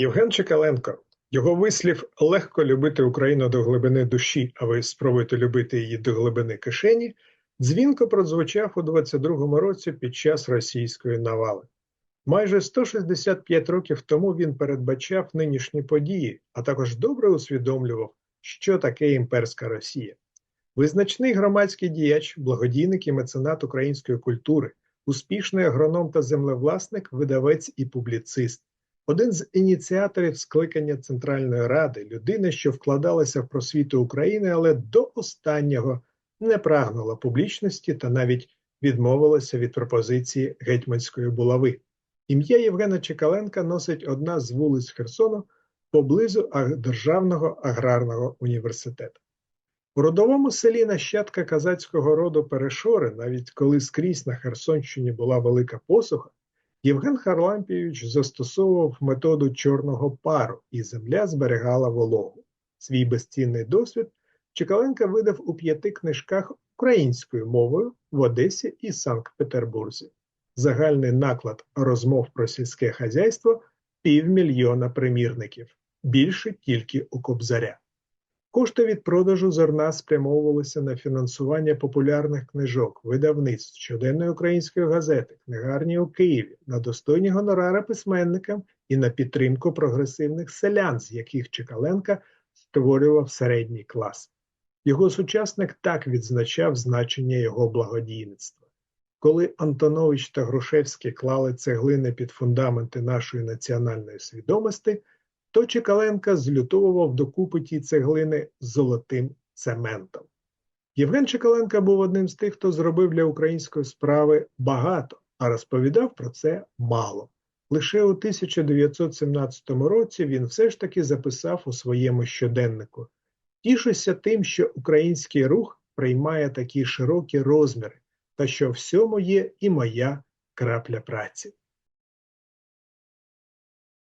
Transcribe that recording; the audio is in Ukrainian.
Євген Чекаленко. Його вислів легко любити Україну до глибини душі, а ви спробуйте любити її до глибини кишені. Дзвінко прозвучав у 22-му році під час російської навали. Майже 165 років тому він передбачав нинішні події, а також добре усвідомлював, що таке імперська Росія. Визначний громадський діяч, благодійник і меценат української культури, успішний агроном та землевласник, видавець і публіцист. Один з ініціаторів скликання Центральної Ради, людина, що вкладалася в просвіту України, але до останнього не прагнула публічності та навіть відмовилася від пропозиції гетьманської булави. Ім'я Євгена Чекаленка носить одна з вулиць Херсону поблизу Державного аграрного університету. У родовому селі нащадка казацького роду Перешори, навіть коли скрізь на Херсонщині була велика посуха, Євген Харлампійович застосовував методу чорного пару, і земля зберігала вологу. Свій безцінний досвід Чекаленка видав у п'яти книжках українською мовою в Одесі і Санкт-Петербурзі. Загальний наклад розмов про сільське хазяйство півмільйона примірників, більше тільки у Кобзаря. Кошти від продажу зерна спрямовувалися на фінансування популярних книжок, видавництв, щоденної української газети, книгарні у Києві, на достойні гонорари письменникам і на підтримку прогресивних селян, з яких Чекаленка створював середній клас. Його сучасник так відзначав значення його благодійництва. Коли Антонович та Грушевський клали цеглини під фундаменти нашої національної свідомості, то Чекаленка злютовував докупи ті цеглини золотим цементом. Євген Чекаленка був одним з тих, хто зробив для української справи багато, а розповідав про це мало. Лише у 1917 році він все ж таки записав у своєму щоденнику Тішуся тим, що український рух приймає такі широкі розміри, та що всьому є і моя крапля праці.